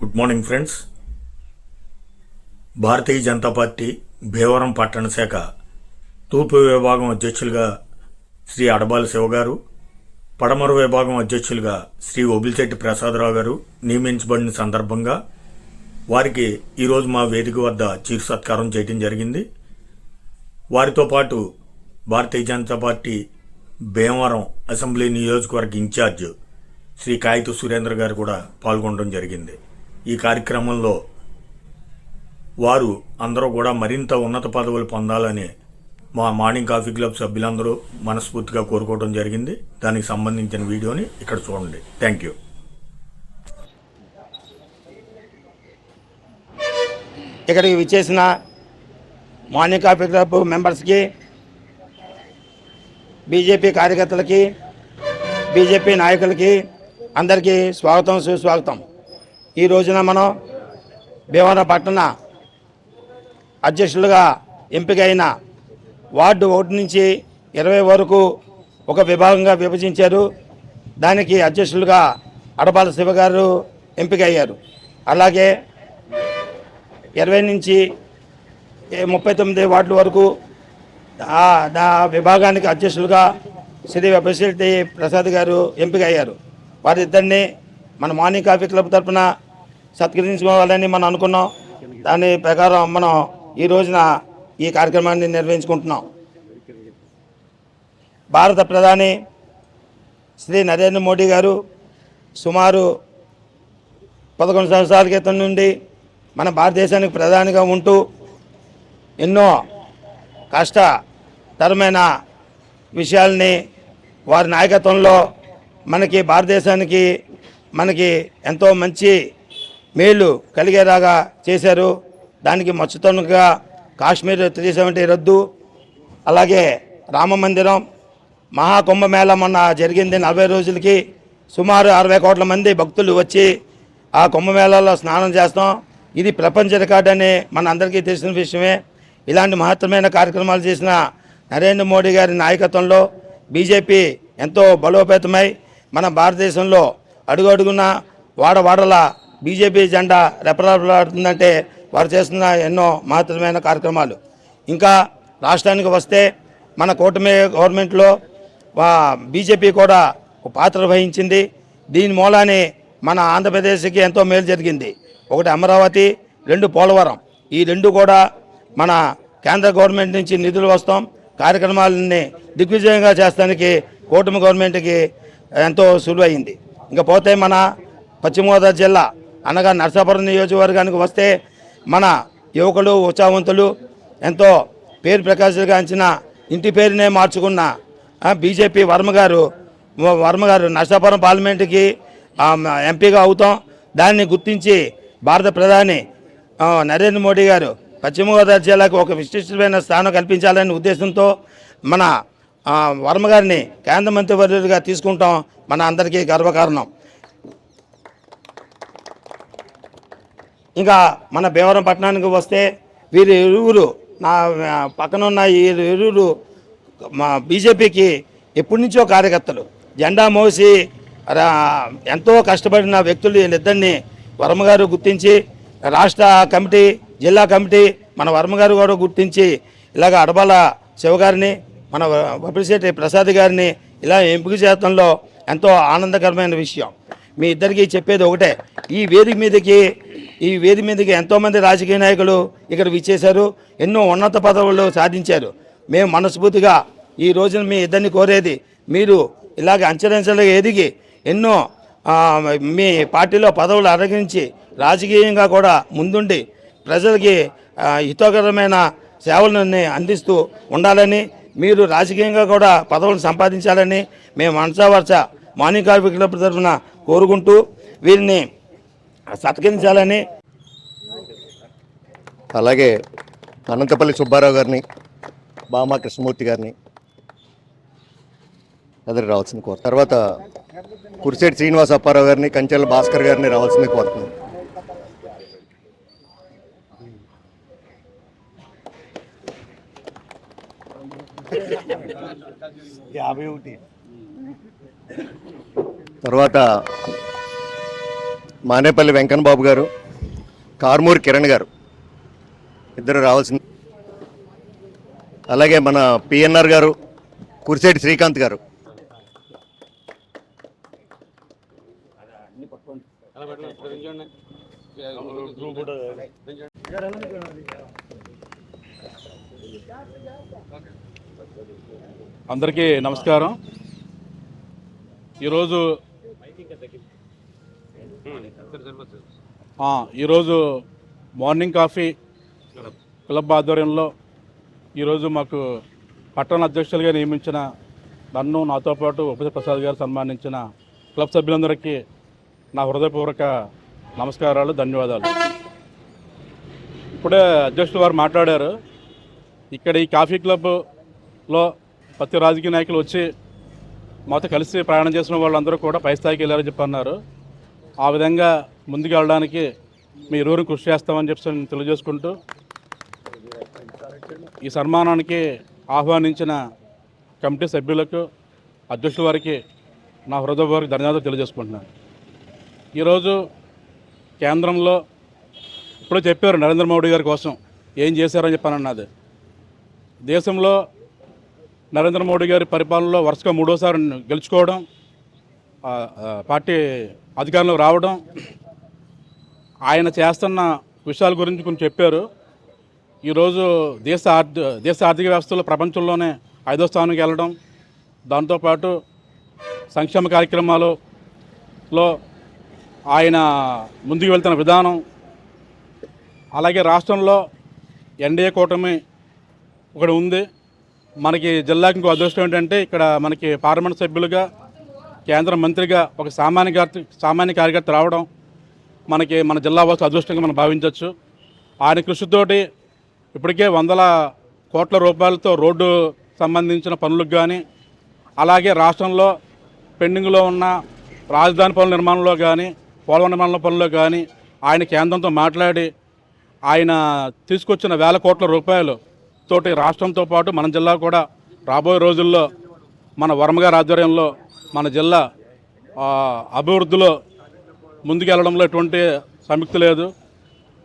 Good morning friends Bharatiya Janata Party Bhimavaram పట్టణ శాఖ తూర్పు విభాగం అధ్యక్షులుగా శ్రీ అడబాల శివ గారు పడమర విభాగం అధ్యక్షులుగా శ్రీ ఒబిలిశెట్టి ప్రసాదరావు గారు నియమించబడిన సందర్భంగా వారికి ఈరోజు మా వేదిక వద్ద చీరు సత్కారం చేయడం జరిగింది. వారితో పాటు భారతీయ జనతా పార్టీ భీమవరం అసెంబ్లీ నియోజకవర్గ ఇన్ఛార్జ్ శ్రీ కాగిత సురేంద్ర గారు కూడా పాల్గొనడం జరిగింది. ఈ కార్యక్రమంలో వారు అందరూ కూడా మరింత ఉన్నత పదవులు పొందాలని మా మార్నింగ్ కాఫీ క్లబ్ సభ్యులందరూ మనస్ఫూర్తిగా కోరుకోవడం జరిగింది. దానికి సంబంధించిన వీడియోని ఇక్కడ చూడండి. థ్యాంక్ యూ ఇక్కడికి విచ్చేసిన మార్నింగ్ కాఫీ క్లబ్ మెంబర్స్కి బీజేపీ కార్యకర్తలకి బీజేపీ నాయకులకి అందరికీ స్వాగతం సుస్వాగతం. ఈ రోజున మనం భీమవరం పట్టణ అధ్యక్షులుగా ఎంపికైన వార్డు ఒకటి నుంచి ఇరవై వరకు ఒక విభాగంగా విభజించారు. దానికి అధ్యక్షులుగా అడపాల శివ గారు ఎంపికయ్యారు. అలాగే ఇరవై నుంచి ఏ ముప్పై తొమ్మిది వార్డుల వరకు నా విభాగానికి అధ్యక్షులుగా శ్రీ వెబసిరెడ్డి ప్రసాద్ గారు ఎంపిక అయ్యారు వారిద్దరిని మన మార్నింగ్ కాఫీ క్లబ్ తరఫున సత్కరించుకోవాలని మనం అనుకున్నాం. దాని ప్రకారం మనం ఈ రోజున ఈ కార్యక్రమాన్ని నిర్వహించుకుంటున్నాం. భారత ప్రధాని శ్రీ నరేంద్ర మోడీ గారు సుమారు పదకొండు సంవత్సరాల క్రితం నుండి మన భారతదేశానికి ప్రధానిగా ఉంటూ ఎన్నో కష్టతరమైన విషయాల్ని వారి నాయకత్వంలో మనకి భారతదేశానికి మనకి ఎంతో మంచి మేలు కలిగేలాగా చేశారు. దానికి మచ్చుతనుగా కాశ్మీర్ త్రీ సెవెంటీ రద్దు అలాగే రామ మందిరం మహాకుంభమేళ మొన్న జరిగింది నలభై రోజులకి. సుమారు అరవై కోట్ల మంది భక్తులు వచ్చి ఆ కుంభమేళాలో స్నానం చేస్తాం. ఇది ప్రపంచ రికార్డు అని మన అందరికీ తెలిసిన విషయమే. ఇలాంటి మహత్తరమైన కార్యక్రమాలు చేసిన నరేంద్ర మోడీ గారి నాయకత్వంలో బీజేపీ ఎంతో బలోపేతమై మన భారతదేశంలో అడుగడుగున వాడవాడల బీజేపీ జెండా రెపరెపలాడుతుందంటే వారు చేస్తున్న ఎన్నో మహత్తరమైన కార్యక్రమాలు. ఇంకా రాష్ట్రానికి వస్తే మన కూటమి గవర్నమెంట్లో బీజేపీ కూడా ఒక పాత్ర వహించింది. దీని మూలానే మన ఆంధ్రప్రదేశ్కి ఎంతో మేలు జరిగింది. ఒకటి అమరావతి రెండు పోలవరం. ఈ రెండు కూడా మన కేంద్ర గవర్నమెంట్ నుంచి నిధులు వస్తాం. కార్యక్రమాలని దిగ్విజయంగా చేస్తానికి కూటమి గవర్నమెంట్కి ఎంతో సులువైంది. ఇంకా పోతే మన పశ్చిమగోదావరి జిల్లా అనగా నర్సాపురం నియోజకవర్గానికి వస్తే మన యువకులు ఉత్సాహవంతులు ఎంతో పేరు ప్రకాశించిన ఇంటి పేరునే మార్చుకున్న బీజేపీ వర్మ గారు వర్మ గారు నర్సాపురం పార్లమెంటుకి ఎంపీగా అవుతాం. దాన్ని గుర్తించి భారత ప్రధాని నరేంద్ర మోడీ గారు పశ్చిమ గోదావరి జిల్లాకు ఒక విశిష్టమైన స్థానం కల్పించాలనే ఉద్దేశంతో మన వర్మ గారిని కేంద్ర మంత్రివర్యులుగా తీసుకుంటాం. మన అందరికీ గర్వకారణం. ఇంకా మన భీమవరం పట్టణానికి వస్తే వీరి ఇరువురు నా పక్కనున్న పక్కన ఉన్న ఈ ఇరువురు మా బీజేపీకి ఎప్పటి నుంచో కార్యకర్తలు. జెండా మోసి రా- ఎంతో కష్టపడిన వ్యక్తులు వీళ్ళిద్దరిని వర్మగారు గుర్తించి రాష్ట్ర కమిటీ జిల్లా కమిటీ మన వర్మ గారు కూడా గుర్తించి ఇలాగ అడబాల శివ గారిని మన వపిశెట్టి ప్రసాద్ గారిని ఇలా ఎంపిక చేయడంలో ఎంతో ఆనందకరమైన విషయం. మీ ఇద్దరికి చెప్పేది ఒకటే ఈ వేదిక మీదకి ఈ వేదిక మీదకి ఎంతోమంది రాజకీయ నాయకులు ఇక్కడ విచ్చేశారు ఎన్నో ఉన్నత పదవులు సాధించారు. మేము మనస్ఫూర్తిగా ఈ రోజున మీ ఇద్దరిని కోరేది మీరు ఇలాగ అంచెలంచెలుగా ఎదిగి ఎన్నో మీ పార్టీలో పదవులు అరగించి రాజకీయంగా కూడా ముందుండి ప్రజలకి హితకరమైన సేవలను అందిస్తూ ఉండాలని మీరు రాజకీయంగా కూడా పదవులు సంపాదించాలని మేము మనసావర్చ వరుస మార్నింగ్ కాఫీ క్లబ్ తరఫున కోరుకుంటూ వీరిని సత్కరించాలని అలాగే అనంతపల్లి సుబ్బారావు గారిని బామా కృష్ణమూర్తి గారిని అందరు రావాల్సింది కోరు తర్వాత కురిసేటి శ్రీనివాస అప్పారావు గారిని కంచెల భాస్కర్ గారిని రావాల్సింది కోరుతున్నాను తర్వాత మానేపల్లి వెంకన్న బాబు గారు కార్మూరి కిరణ్ గారు ఇద్దరు రావాల్సింది. అలాగే మన పిఎన్ఆర్ గారు కురిసేటి శ్రీకాంత్ గారు. అందరికీ నమస్కారం. ఈరోజు ఈరోజు మార్నింగ్ కాఫీ క్లబ్ ఆధ్వర్యంలో ఈరోజు మాకు పట్టణ అధ్యక్షులుగా నియమించిన నన్ను నాతో పాటు ఉపేంద్ర ప్రసాద్ గారు సన్మానించిన క్లబ్ సభ్యులందరికీ నా హృదయపూర్వక నమస్కారాలు ధన్యవాదాలు. ఇప్పుడే అధ్యక్షులు వారు మాట్లాడారు. ఇక్కడ ఈ కాఫీ క్లబ్లో ప్రతి రాజకీయ నాయకులు వచ్చి మాతో కలిసి ప్రయాణం చేసిన వాళ్ళందరూ కూడా పై స్థాయికి వెళ్ళారని చెప్పి అన్నారు ఆ విధంగా ముందుకు వెళ్ళడానికి మీ ఇరువురు కృషి చేస్తామని చెప్పి నేను తెలియజేసుకుంటూ ఈ సన్మానానికి ఆహ్వానించిన కమిటీ సభ్యులకు అధ్యక్షుల వారికి నా హృదయపూర్వక ధన్యవాదాలు తెలియజేసుకుంటున్నాను. ఈరోజు కేంద్రంలో ఇప్పుడు చెప్పారు నరేంద్ర మోడీ గారి కోసం ఏం చేశారని చెప్పానన్నది దేశంలో నరేంద్ర మోడీ గారి పరిపాలనలో వరుసగా మూడోసారి గెలుచుకోవడం పార్టీ అధికారంలో రావడం ఆయన చేస్తున్న విషయాల గురించి కొంచెం చెప్పారు. ఈరోజు దేశ ఆర్థిక దేశ ఆర్థిక వ్యవస్థలో ప్రపంచంలోనే ఐదో స్థానానికి వెళ్ళడం దాంతోపాటు సంక్షేమ కార్యక్రమాలలో ఆయన ముందుకు వెళ్తున్న విధానం అలాగే రాష్ట్రంలో ఎన్డీఏ కూటమి ఒకటి ఉంది. మనకి జిల్లాకి ఇంకో అదృష్టం ఏంటంటే ఇక్కడ మనకి పార్లమెంట్ సభ్యులుగా కేంద్ర మంత్రిగా ఒక సామాన్య సామాన్య కార్యకర్త రావడం మనకి మన జిల్లా వాసు అదృష్టంగా మనం భావించవచ్చు. ఆయన కృషితోటి ఇప్పటికే వందల కోట్ల రూపాయలతో రోడ్డు సంబంధించిన పనులకు కానీ అలాగే రాష్ట్రంలో పెండింగ్లో ఉన్న రాజధాని పనుల నిర్మాణంలో కానీ పోలవరం నిర్మాణంలో పనుల్లో కానీ ఆయన కేంద్రంతో మాట్లాడి ఆయన తీసుకొచ్చిన వేల కోట్ల రూపాయలు తోటి రాష్ట్రంతో పాటు మన జిల్లా కూడా రాబోయే రోజుల్లో మన వర్మగారి ఆధ్వర్యంలో మన జిల్లా అభివృద్ధిలో ముందుకెళ్ళడంలో ఎటువంటి సంయుక్తి లేదు.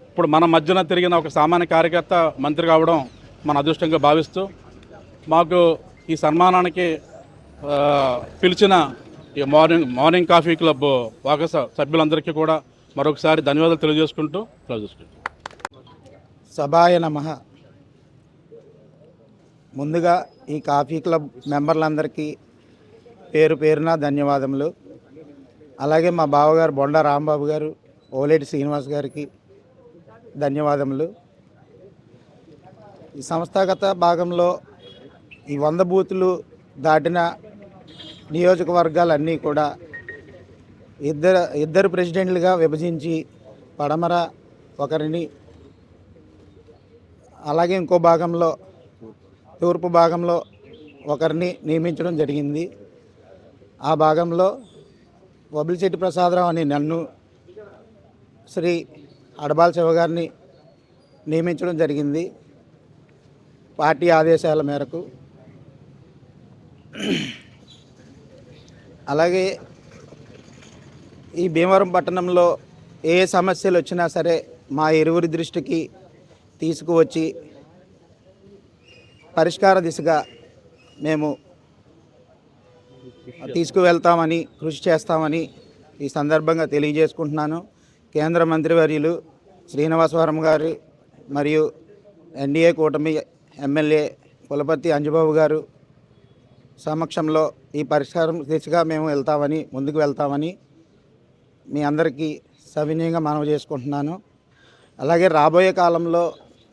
ఇప్పుడు మన మధ్యన తిరిగిన ఒక సామాన్య కార్యకర్త మంత్రి కావడం మన అదృష్టంగా భావిస్తూ మాకు ఈ సన్మానానికి పిలిచిన ఈ మార్నింగ్ మార్నింగ్ కాఫీ క్లబ్ వాక సభ్యులందరికీ కూడా మరొకసారి ధన్యవాదాలు తెలియజేసుకుంటూ తెలియజేసుకుంటూ సభాయ నమ. ముందుగా ఈ కాఫీ క్లబ్ మెంబర్లందరికీ పేరు పేరున ధన్యవాదములు. అలాగే మా బావగారు బొండ రాంబాబు గారు ఓలేటి శ్రీనివాస్ గారికి ధన్యవాదములు. ఈ సంస్థాగత భాగంలో ఈ వంద బూతులు దాటిన నియోజకవర్గాలన్నీ కూడా ఇద్దరు ఇద్దరు ప్రెసిడెంట్లుగా విభజించి పడమర ఒకరిని అలాగే ఇంకో భాగంలో తూర్పు భాగంలో ఒకరిని నియమించడం జరిగింది. ఆ భాగంలో వబిలిశెట్టి ప్రసాదరావు అని నన్ను శ్రీ అడబాల్ శివ గారిని నియమించడం జరిగింది పార్టీ ఆదేశాల మేరకు. అలాగే ఈ భీమవరం పట్టణంలో ఏ సమస్యలు వచ్చినా సరే మా ఇరువురి దృష్టికి తీసుకువచ్చి పరిష్కార దిశగా మేము తీసుకువెళ్తామని కృషి చేస్తామని ఈ సందర్భంగా తెలియజేసుకుంటున్నాను. కేంద్ర మంత్రివర్యులు శ్రీనివాసవరం గారు మరియు ఎన్డీఏ కూటమి ఎమ్మెల్యే కులపతి అంజబాబు గారు సమక్షంలో ఈ పరిష్కారం దిశగా మేము వెళ్తామని ముందుకు వెళ్తామని మీ అందరికీ సవినయంగా మనవి చేసుకుంటున్నాను. అలాగే రాబోయే కాలంలో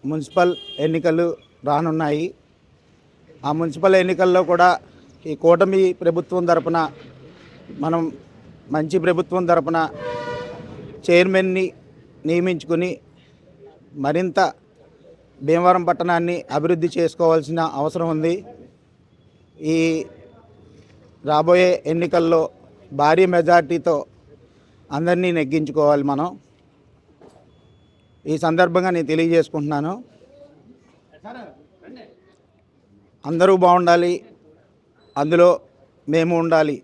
మున్సిపల్ ఎన్నికలు రానున్నాయి. ఆ మున్సిపల్ ఎన్నికల్లో కూడా ఈ కూటమి ప్రభుత్వం తరపున మనం మంచి ప్రభుత్వం తరపున చైర్మన్ని నియమించుకుని మరింత భీమవరం పట్టణాన్ని అభివృద్ధి చేసుకోవాల్సిన అవసరం ఉంది. ఈ రాబోయే ఎన్నికల్లో భారీ మెజార్టీతో అందరినీ నెగ్గించుకోవాలి మనం. ఈ సందర్భంగా నేను తెలియజేసుకుంటున్నాను. అందరూ బాగుండాలి. అందులో మేము ఉండాలి.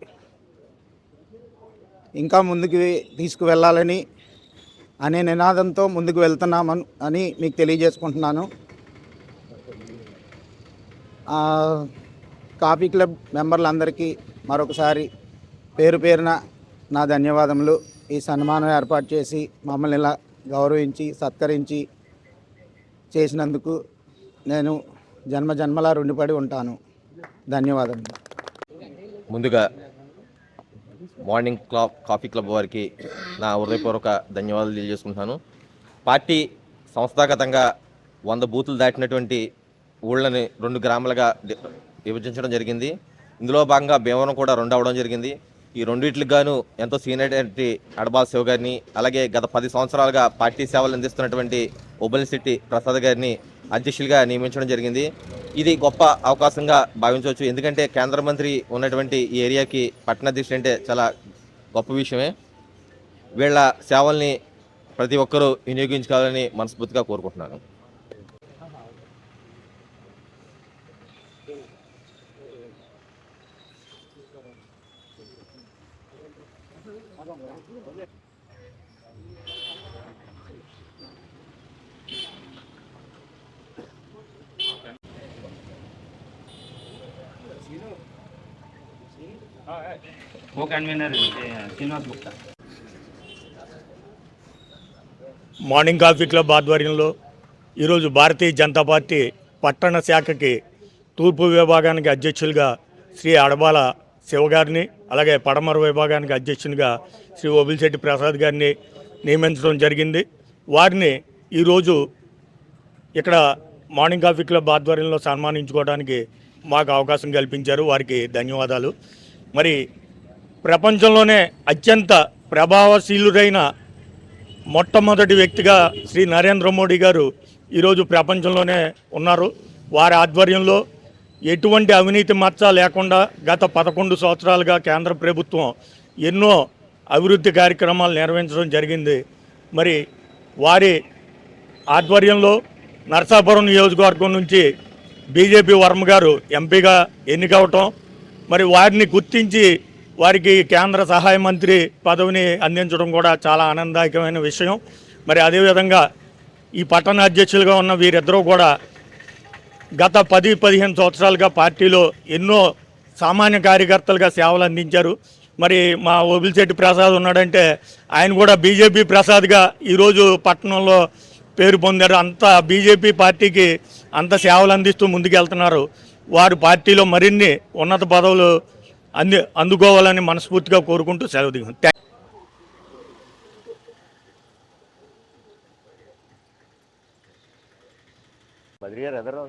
ఇంకా ముందుకు తీసుకువెళ్ళాలని అనే నినాదంతో ముందుకు వెళ్తున్నామని అని మీకు తెలియజేసుకుంటున్నాను. కాఫీ క్లబ్ మెంబర్లందరికీ మరొకసారి పేరు పేరున నా ధన్యవాదములు. ఈ సన్మానం ఏర్పాటు చేసి మమ్మల్ని ఇలా గౌరవించి సత్కరించి చేసినందుకు నేను జన్మ జన్మలా రుణపడి ఉంటాను. ధన్యవాదములు. ముందుగా మార్నింగ్ క్లబ్ కాఫీ క్లబ్ వారికి నా హృదయపూర్వక ధన్యవాదాలు తెలియజేసుకుంటున్నాను పార్టీ సంస్థాగతంగా వంద బూతులు దాటినటువంటి ఊళ్ళని రెండు గ్రామాలుగా విభజించడం జరిగింది. ఇందులో భాగంగా భీమవరం కూడా రెండు అవడం జరిగింది. ఈ రెండింటికి గాను ఎంతో సీనియర్ అడబాల్ శివ గారిని అలాగే గత పది సంవత్సరాలుగా పార్టీ సేవలు అందిస్తున్నటువంటి ఉబ్బలిశెట్టి ప్రసాద్ గారిని అధ్యక్షులుగా నియమించడం జరిగింది. ఇది గొప్ప అవకాశంగా భావించవచ్చు. ఎందుకంటే కేంద్ర మంత్రి ఉన్నటువంటి ఈ ఏరియాకి పట్టణాధ్యక్షుడు అంటే చాలా గొప్ప విషయమే. వీళ్ళ సేవల్ని ప్రతి ఒక్కరూ వినియోగించుకోవాలని మనస్ఫూర్తిగా కోరుకుంటున్నాను. Convener Srinivas Gupta morning coffee club ఆధ్వర్యంలో ఈరోజు భారతీయ జనతా పార్టీ పట్టణ శాఖకి తూర్పు విభాగానికి అధ్యక్షులుగా శ్రీ అడబాల శివ గారిని అలాగే పడమర విభాగానికి అధ్యక్షునిగా శ్రీ ఒబిలిశెట్టి ప్రసాద్ గారిని నియమించడం జరిగింది. వారిని ఈరోజు ఇక్కడ మార్నింగ్ కాఫీ క్లబ్ ఆధ్వర్యంలో సన్మానించుకోవడానికి మాకు అవకాశం కల్పించారు. వారికి ధన్యవాదాలు. మరి ప్రపంచంలోనే అత్యంత ప్రభావశీలుడైన మొట్టమొదటి వ్యక్తిగా శ్రీ నరేంద్ర మోడీ గారు ఈరోజు ప్రపంచంలోనే ఉన్నారు. వారి ఆధ్వర్యంలో ఎటువంటి అవినీతి మచ్చ లేకుండా గత పదకొండు సంవత్సరాలుగా కేంద్ర ప్రభుత్వం ఎన్నో అభివృద్ధి కార్యక్రమాలు నిర్వహించడం జరిగింది. మరి వారి ఆధ్వర్యంలో నరసాపురం నియోజకవర్గం నుంచి బీజేపీ వర్మ గారు ఎంపీగా ఎన్నికవటం మరి వారిని గుర్తించి వారికి కేంద్ర సహాయ మంత్రి పదవిని అందించడం కూడా చాలా ఆనందదాయకమైన విషయం. మరి అదేవిధంగా ఈ పట్టణ అధ్యక్షులుగా ఉన్న వీరిద్దరూ కూడా గత పది పదిహేను సంవత్సరాలుగా పార్టీలో ఎన్నో సామాన్య కార్యకర్తలుగా సేవలు అందించారు. మరి మా ఓబిలిశెట్టి ప్రసాద్ ఉన్నాడంటే ఆయన కూడా బీజేపీ ప్రసాద్గా ఈరోజు పట్టణంలో పేరు పొందారు. అంత బీజేపీ పార్టీకి అంత సేవలు అందిస్తూ ముందుకెళ్తున్నారు. వారు పార్టీలో మరిన్ని ఉన్నత పదవులు అంది అందుకోవాలని మనస్ఫూర్తిగా కోరుకుంటూ సెలవు దిగు. బద్రి గారు ఎదరు